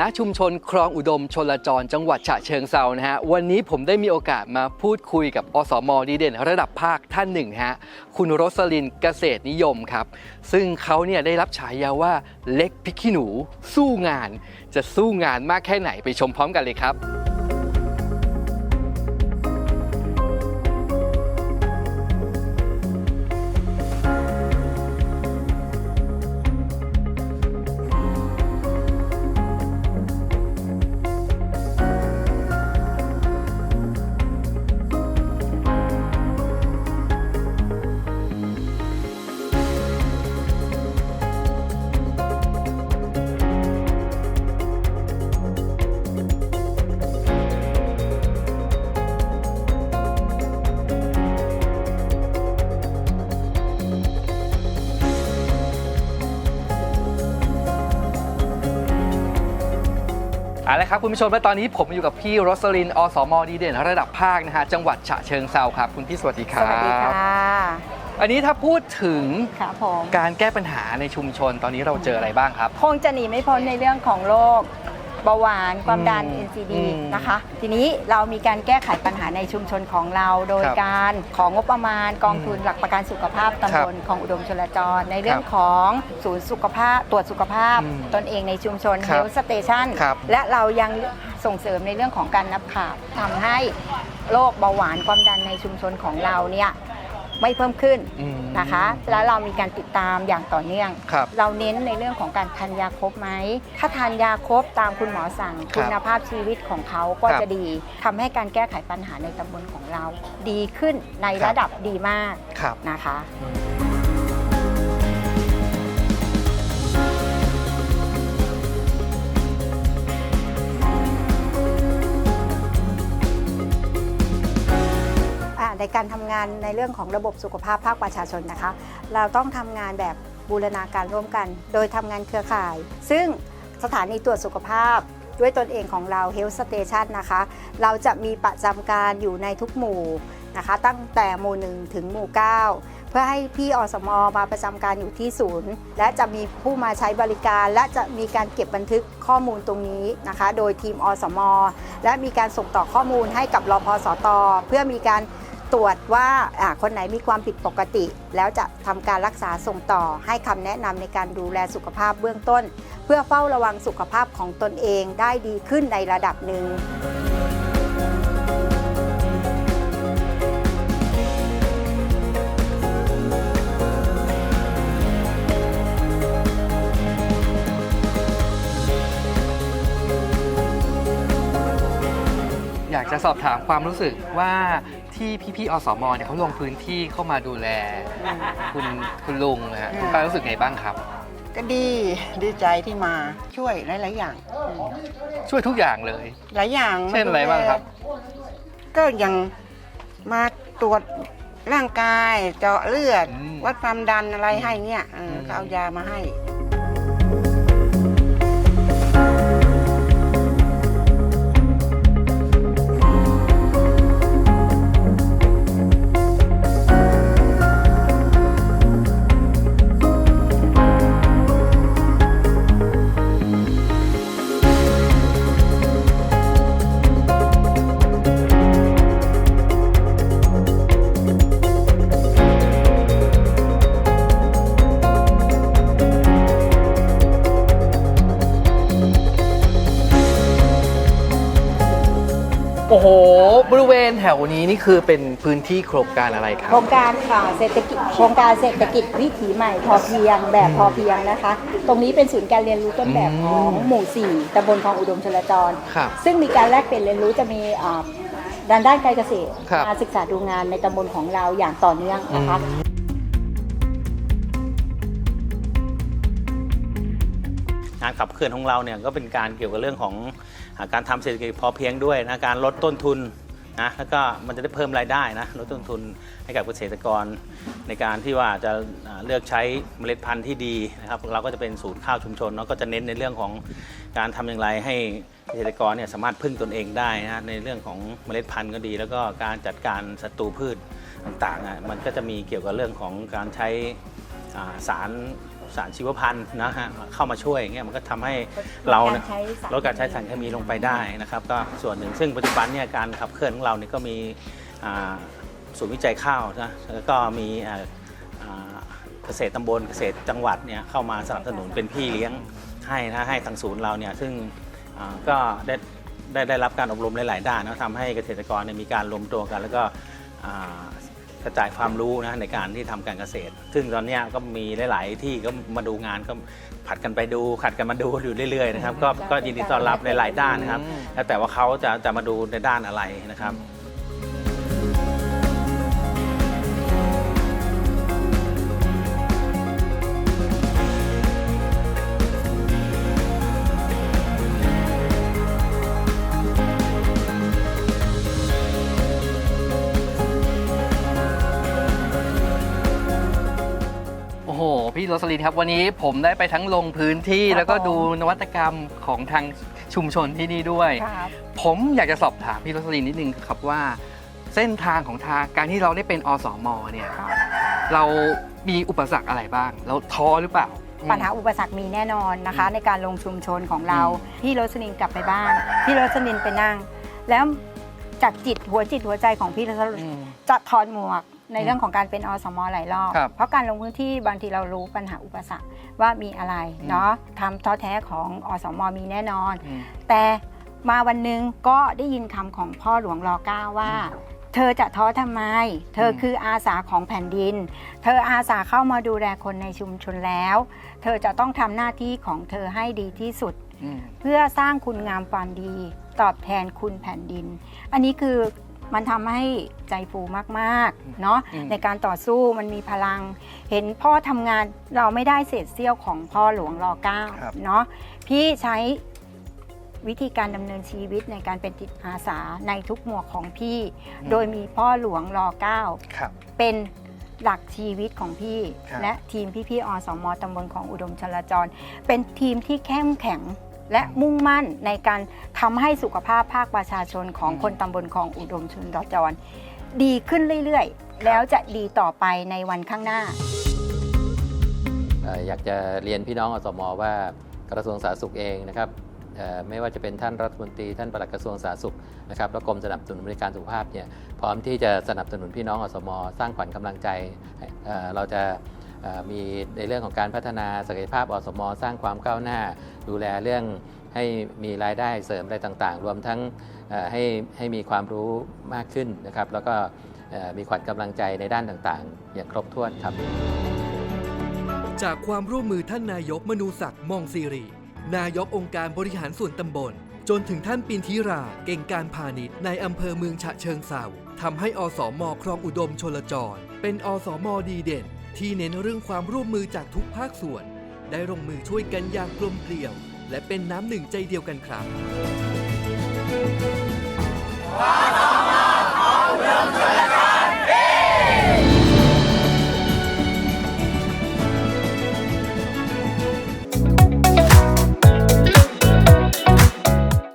ณชุมชนคลองอุดมชลจรจังหวัดฉะเชิงเซานะฮะวันนี้ผมได้มีโอกาสมาพูดคุยกับอสมดีเด่น ระดับภาคท่านหนึ่งฮะคุณโรสลินเกษตรนิยมครับ ซึ่งเขาเนี่ยได้รับฉายาว่าเล็กพริกขี้หนู สู้งาน จะสู้งานมากแค่ไหนไปชมพร้อมกันเลยครับ เอาละครับคุณผู้ชมและตอนนี้ผมอยู่กับพี่โรสลินอสมดีเด่นระดับภาคนะฮะจังหวัดฉะเชิงเซาครับ คุณพี่สวัสดีคสรับวัสดีค่ะอันนี้ถ้าพูดถึงครับผมการแก้ปัญหาในชุมชนตอนนี้เราเจออะไรบ้างครับ คงจะหนีไม่พ้นในเรื่องของโรค เบาหวานความดัน อืม NCD อืมนะคะ ทีนี้เรามีการแก้ไขปัญหาในชุมชนของเรา โดยครับการของงบประมาณกองทุนอืมหลักประกันสุขภาพครับตำบลของอุดมชลจร ในเรื่อคงรับของศูนย์สุขภาพตรวจสุขภาพอืมตนเองในชุมชน ครับ Health Station ครับและเรายังส่งเสริมในเรื่องของการนับขาดทำให้โรคเบาหวานความดันในชุมชนของเราเนี่ย ไม่เพิ่มขึ้นอืม นะคะ แล้วเรามีการติดตามอย่างต่อเนื่อง ครับ เราเน้นในเรื่องของการทานยาครบไหม ถ้าทานยาครบตามคุณหมอสั่ง ครับคุณภาพชีวิตของเขาก็ครับจะดีทำให้การแก้ไขปัญหาในตำบลของเรา ดีขึ้นในครับ ระดับดีมากครับ นะคะอ่า ในการทำงานในเรื่องของระบบสุขภาพภาคประชาชนนะคะ เราต้องทำงานแบบบูรณาการร่วมกัน โดยทำงานเครือข่าย ซึ่งสถานีตรวจสุขภาพด้วยตนเองของเรา Health Station นะคะ เราจะมีประจำการอยู่ในทุกหมู่นะคะ ตั้งแต่หมู่ 1 ถึงหมู่ 9 เพื่อให้พี่อสมมาประจำการอยู่ที่ศูนย์ และจะมีผู้มาใช้บริการ และจะมีการเก็บบันทึกข้อมูลตรงนี้นะคะ โดยทีมอสมและมีการส่งต่อข้อมูลให้กับรพสตเพื่อมีการ ตรวจว่าคนไหนมีความผิดปกติ แล้วจะทำการรักษาส่งต่อให้คำแนะนำในการดูแลสุขภาพเบื้องต้น เพื่อเฝ้าระวังสุขภาพของตนเองได้ดีขึ้นในระดับหนึ่งอยากจะสอบถามความรู้สึกว่า ที่พี่ๆอสมเนี่ยเขาลงพื้นที่เข้ามาดูแล คุณคุณลุงนะฮะคุณป้ารู้สึกไงบ้างครับ ก็ดีดีใจที่มาช่วยหลาย ๆ อย่าง ช่วยทุกอย่างเลย หลายอย่างเช่นอะไรบ้างครับ ก็ยังมาตรวจร่างกายเจาะเลือด อืมวัดความดันอะไรให้เนี่ยเอออม ก็เอายามาให้ โอ้โห บริเวณแถวนี้นี่คือเป็นพื้นที่โครงการอะไรครัโครบงการค่ะเศรษฐกิจโครงการเศรษฐกิจวิถีใหม่พอเพียงแบบพอเพียงนะคะ ตรงนี้เป็นศูนย์การเรียนรู้ต้นแบบของหมู่ 4ตำบลคลองอุดมชลจร ครับซึ่งมีการแลกเปลี่ยนเรียนรู้จะมีอ่าด้านด้านการเกษตรครับมาศึกษาดูงานในตำบลของเราอย่างต่อเนื่องนะคะงานขับเคลื่อนของเราเนี่ยก็เป็นการเกี่ยวกับเรื่องของอา การทำเศรษฐกิจพอเพียงด้วยนะการลดต้นทุนนะแล้วก็มันจะได้เพิ่มรายได้นะลดต้นทุนให้กับเกษตรกร ในการที่ว่าจะเลือกใช้เมล็ดพันธุ์ที่ดีนะครับ เราก็จะเป็นศูนย์ข้าวชุมชนเนาะก็จะเน้นในเรื่องของการทำอย่างไรให้เกษตรกรเนี่ยสามารถพึ่งตนเองได้นะในเรื่องของเมล็ดพันธุ์ก็ดี แล้วก็การจัดการศัตรูพืชต่างๆอะมันก็จะมีเกี่ยวกับเรื่องของการใช้สาร สารชีวพันธุ์นะฮะเข้ามาช่วยอย่างเงี้ยมันก็ทำให้เราเนี่ยลดการใช้สารเคมีลงไปได้นะครับก็ส่วนหนึ่งซึ่งปัจจุบันเนี่ยการขับเคลื่อนของเราเนี่ยก็มีอ่าศูนย์วิจัยข้าวนะแล้วก็มีอ่าอ่าเกษตรตำบลเกษตรจังหวัดเนี่ยเข้ามาสนับสนุนเป็นพี่เลี้ยงให้นะให้ทางศูนย์เราเนี่ยซึ่งอ่าก็ได้ได้ได้รับการอบรมหลาย ๆ ด้านนะทำให้เกษตรกรเนี่ยมีการรวมตัวกัน แล้วก็อ่า กระจายความรู้นะในการที่ทำการเกษตร ซึ่งตอนเนี้ยก็มีหลาย ๆ ที่ก็มาดูงานก็ผัดกันไปดูขัดกันมาดูอยู่เรื่อย ๆ นะครับ ก็ก็ยินดีต้อนรับในหลายด้านนะครับอืมแล้วแต่ว่าเขาจะจะมาดูในด้านอะไรนะครับ โหพี่โรสลินครับ วันนี้ผมได้ไปทั้งลงพื้นที่ครับแล้วก็ผม ดูนวัตกรรมของทางชุมชนที่นี่ด้วย ครับ ผมอยากจะสอบถามพี่โรสลินนิดนึงครับว่า เส้นทางของทางการที่เราได้เป็นอสมเนี่ยครับ เรามีอุปสรรคอะไรบ้างแล้วท้อหรือเปล่า ปัญหาอุปสรรคมีแน่นอนนะคะ ในการลงชุมชนของเราอืมพี่โรสลินกลับไปบ้านพี่โรสลินไปนั่ง แล้วจากจิตหัวจิตหัวใจของพี่โรสลินอืมจะถอนหมวก ในเรื่องของการเป็นอสมหลายรอบ ครับ เพราะการลงพื้นที่บางทีเรารู้ปัญหาอุปสรรคว่ามีอะไรอืมเนาะทำท้อแท้ของอสมมีแน่นอน อืม แต่มาวันหนึ่งก็ได้ยินคำของพ่อหลวงรอเก้าว่า เธอจะท้อทำไม เธออม คืออาสาของแผ่นดิน เธออาสาเข้ามาดูแลคนในชุมชนแล้ว เธอจะต้องทำหน้าที่ของเธอให้ดีที่สุด อืม เพื่อสร้างคุณงามความดี ตอบแทนคุณแผ่นดิน อันนี้คือ มันทำให้ใจฟูมากๆเนาะอืมในการต่อสู้มันมีพลัง เห็นพ่อทำงานเราไม่ได้เศษเสี้ยวของพ่อหลวงรอเก้าครับเนาะพี่ใช้วิธีการดำเนินชีวิตในการเป็นจิตอาสาในทุกหมวกของพี่ โดยมีพ่อหลวงรอเก้าครับเป็นหลักชีวิตของพี่ครับและทีมพี่ๆอสมตำบลของอุดมชลจร เป็นทีมที่เข้มแข็ง และมุ่งมั่นในการทำให้สุขภาพภาคประชาชนของอืมคนตำบลของอุดมชลจร ดีขึ้นเรื่อยๆ แล้วจะดีต่อไปในวันข้างหน้า เอ่ออยากจะเรียนพี่น้องอสมว่ากระทรวงสาธารณสุขเองนะครับเอ่อไม่ว่าจะเป็นท่านรัฐมนตรีท่านปลัดกระทรวงสาธารณสุขนะครับและกรมสนับสนุนบริการสุขภาพเนี่ยพร้อมที่จะสนับสนุนพี่น้องอสม สร้างขวัญกำลังใจให้เอ่อเราจะเอ่อ มีในเรื่องของการพัฒนาศักยภาพอสม สร้างความก้าวหน้า ดูแลเรื่องให้มีรายได้เสริมอะไรต่างๆ รวมทั้งให้ให้มีความรู้มากขึ้นนะครับ แล้วก็มีขวัญกำลังใจในด้านต่างๆ อย่างครบถ้วนครับ จากความร่วมมือท่านนายกมนูศักดิ์มองซีรี นายกองค์การบริหารส่วนตำบล จนถึงท่านปินทิรา เก่งการพาณิชย์ในอำเภอเมืองฉะเชิงเซาทำให้อสมครองอุดมชลจร เป็นอสมดีเด่น ที่เน้นเรื่องความร่วมมือจากทุกภาคส่วน ได้ลงมือช่วยกันอย่างกลมเกลียว และเป็นน้ำหนึ่งใจเดียวกันครับ